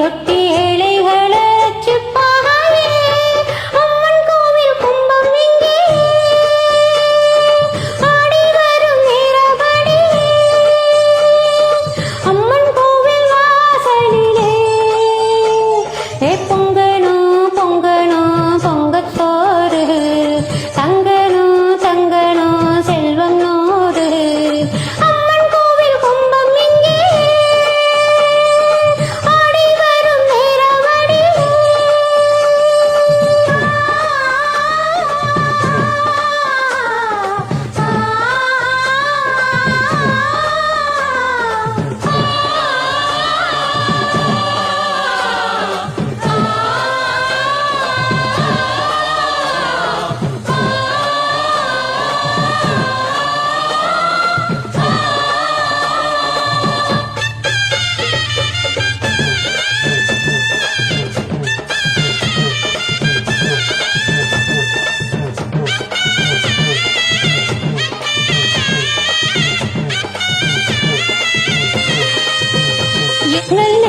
இருபத்தி ஏழைகளே. Play